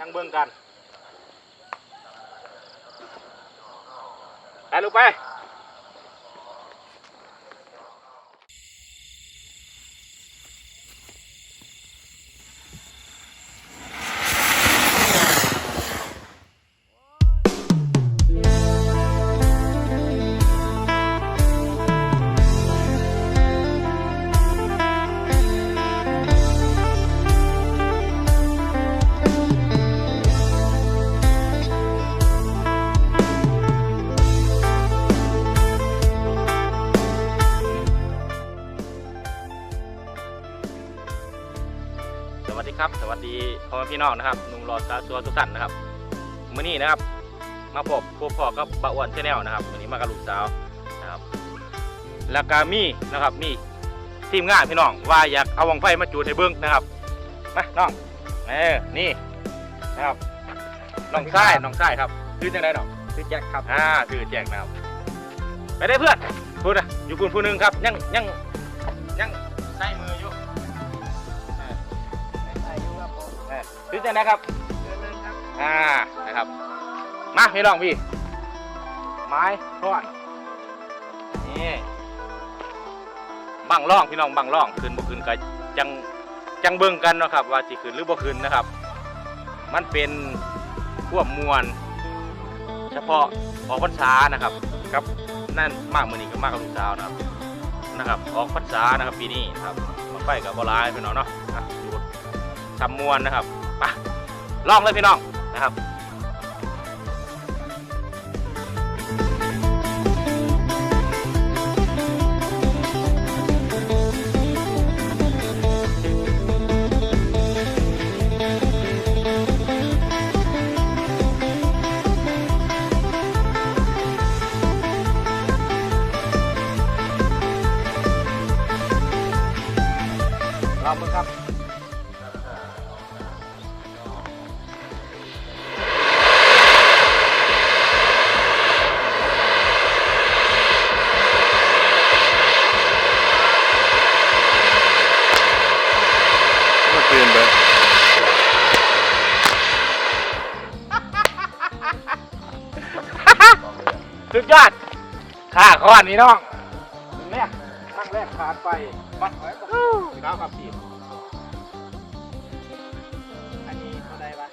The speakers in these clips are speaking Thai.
ยังเบิ่งกันไปลูกไป พ่อแม่พี่น้องนะครับหนุ่มรอซาซัวทุกท่านนะครับมื้อนี้นะครับ มาพบพบพ่อกับป้าอ้วนชาแนลนะครับวันนี้มากับลูกสาวนะครับแล้วก็มีนะครับมีทีมงานพี่น้องว่าอยากเอาวงไฟมาจูดให้เบิ้งนะครับมาน้องเออนี่นะครับน้องชายน้องชายครับชื่อจังไดน้องคือแจ็คครับอ่าชื่อแจกนะครับไปได้เพื่อนพูดนะอยู่คุณผู้หนึงครับยังยังยัง เออชื่อจังไดครับเดือนนึงครับอ่านะครับ มาพี่น้องพี่ ไม้ท่อนนี่บังล่องพี่น้องบังล่องขึ้นบ่ขึ้นก็จังจังเบิ่งกันเนาะครับ ว่าสิขึ้นหรือบ่ขึ้นนะครับ มันเป็นพวกมวลเฉพาะออกพรรษานะครับครับนั่นมากมือนี้ก็มากกับลูกสาวนะครับนะครับ ออกพรรษานะครับปีนี้นะครับมาไปกับบอลายพี่น้องเนาะอะดูดทำมวลนะครับ ไปลองเลยพี่น้องนะครับ ข้าข้อนนี่น้องเนี่ยครั้งแรกขาดไปวัดไว้ปะพี่น้องครับพี่อันนี้เท่าไรวะ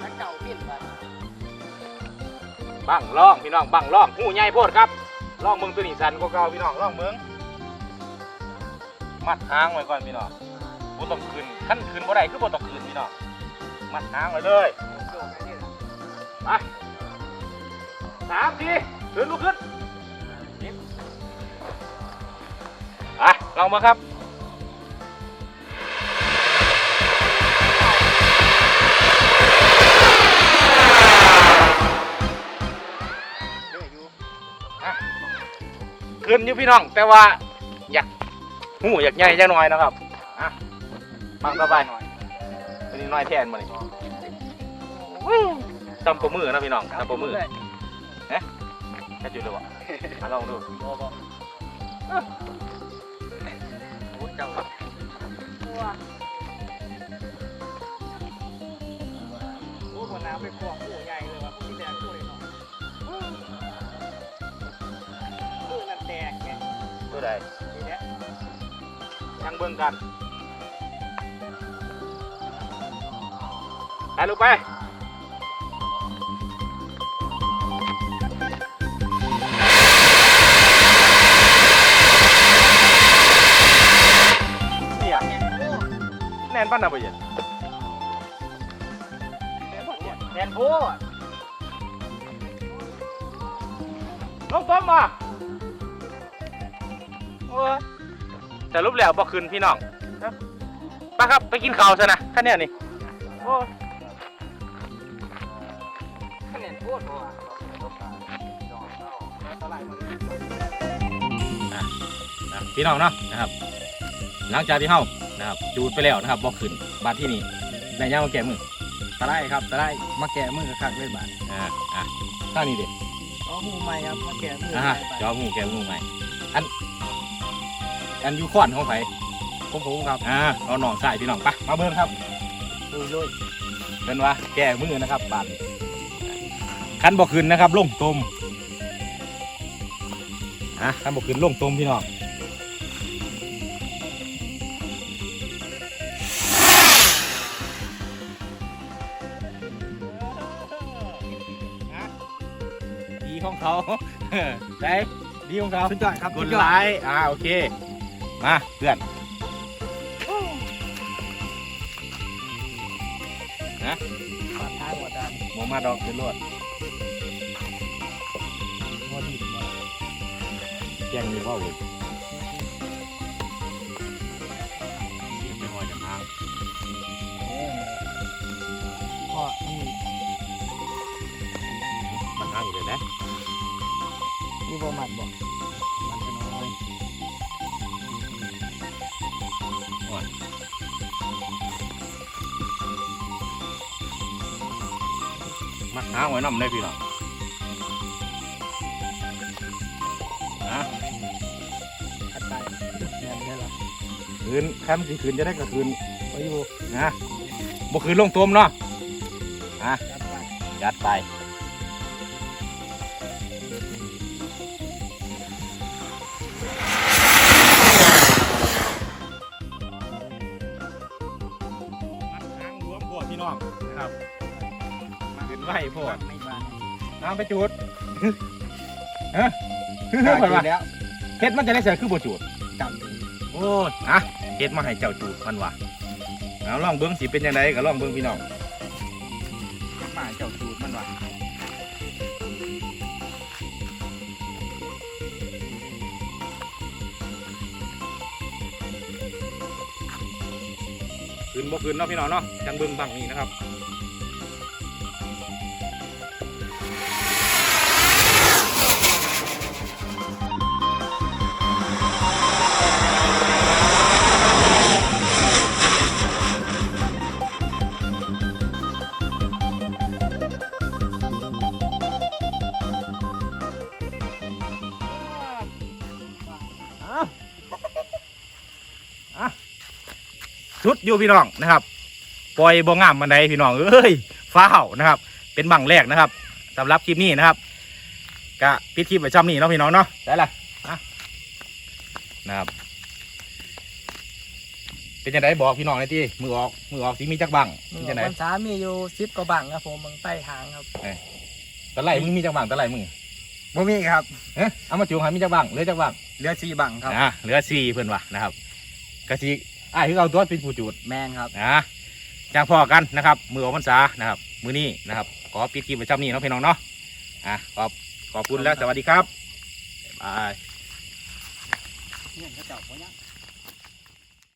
ถ้าเก่าเปลี่ยนไปบังล่องพี่น้องบังล่องหูใหญ่โพดครับล่องเมืองตัวนี้สันกว่าเก่าพี่น้องล่องเมืองมัดหางไว้ก่อนพี่น้องบ่ต้องขึ้นขั้นขึ้นบ่ได้คือบ่ต้องขึ้นพี่น้อง มัดหางไว้เลยไปสามทีขึ้นลุกขึ้นไปลองมาครับขึ้นอยู่พี่น้อง แต่ว่าอยากหูอยากใหญ่จังหน่อยนะครับอะบังเข้าไปหน่อย ตัวนี้น้อยแทนมาเลยตำปะมือนะพี่น้องตำปะมือเลยแค่จุดเลยวะมาลองดูบอบอโอ้ยเจ้าตัวโอ้คนน้ำไปขวางหูใหญ่เลยว่ะที่แดงคู่เลยเนาะมือนั่นแตกไงตัวใดนี่แหละยังเบิ่งกัน ไปลูกไปเนี่ยแน่นปั้นนะบ่เย็นแทนโพดลงต้มมาโอ้ยแต่รูปแล้วบ่ขึ้นพี่น้องครับไปครับ ไปกินข้าวซะนะท่านเนี่ยนี่โอ้ ยคะแนนโพดบ่อะอะพี่น้องเนาะนะครับ หลังจากที่เฮานะครับจูดไปแล้วนะครับบ่ขึ้นบาดที่นี่ได้ย่างมาแก้มือตะไลครับตะไลมาแกะมือคักเลยบาดอ่าอะข้างนี้เด็เอาหูใหม่ครับมาแกะมืออ่าใหม่จองูแก้มือใหม่อันอันอยูคอนของไผผมผมครับอ่าเอาหนองใส่พี่น้องไปมาเบิ่งครับลุยลุยเป็นว่าแก้มือนะครับบาด คันบ่ขึ้นนะครับลงตมอะคันบ่ขึ้นลงตมพี่น้องดีของเขาได้ดีของเขาสุดยอดครับกดไลค์อ่าโอเค มาเพื่อนปาดท้ายหัวดานหมมาดอกเป็นรวด แจ้งมีว่าเลยไม่หอยจะมาพ่อนี่มันทางอยู่เลยนะนี่บ่มัดบ่มันจะน้อยมาหาหอยน้ำได้พี่น้อง คืนแคมสิคืนจะได้ก็คืนไปอยู่นะบ่คืนลงตัวมเนาะจัดไปจัดไปทางหลวงพ่อพี่น้องนะครับมาขึ้นไหวพ่อไม่บ้านน้ำไปจูดฮะกล้าเพิ่นกิว่านแล้วเฮ็ดมันจะได้ใส่คือบ่จูดจำดี โอ้ยอะเฮ็ดมาให้เจ้าจูดมันว่ะเอาลองเบิ่งสิเป็นยังไงก็ลองเบิ่งพี่น้องเฮ็ดมาให้เจ้าจูดมันว่ะคืนบ่คืนเนาะพี่น้องเนาะจังเบิ่งบังนี่นะครับ สุดอยู่พี่น้องนะครับ ปล่อยบ่งามมันใดพี่น้องเอ้ยฟ้าวนะครับ เป็นบังแรกนะครับสำหรับคลิปนี้นะครับกะปิดคลิปไว้ช่ำนี้เนาะพี่น้องเนาะได้ละอะนะครับ เป็นยังไงบอกพี่น้องหน่อยที่มือออกมือออกสีมีจักบังมืเป็นอยังไงวันสามีอยู่สิบกว่าบังครับผมมึงใต้ทางครับตะไลมึงมีจักบังตะไลมึงบ่มีครับ เอ๊ะเอามาจูงหามีจักบังเหลือจักบังเหลือสี่บังครับอะเหลือสี่เพื่อนว่ะนะครับกะสี อ้ายคือเอาตัวเป็นผู้จูดแมนครับ นะจากพ่อกันนะครับ มือออกพรรษานะครับ มือนี้นะครับ ขอปิดคลิปประจำนี้เนาะพี่น้องเนาะอะขอบขอบคุณและสวัสดีครับบ๊ายบาย เนี่ยเขาเจ้าบ่ยัง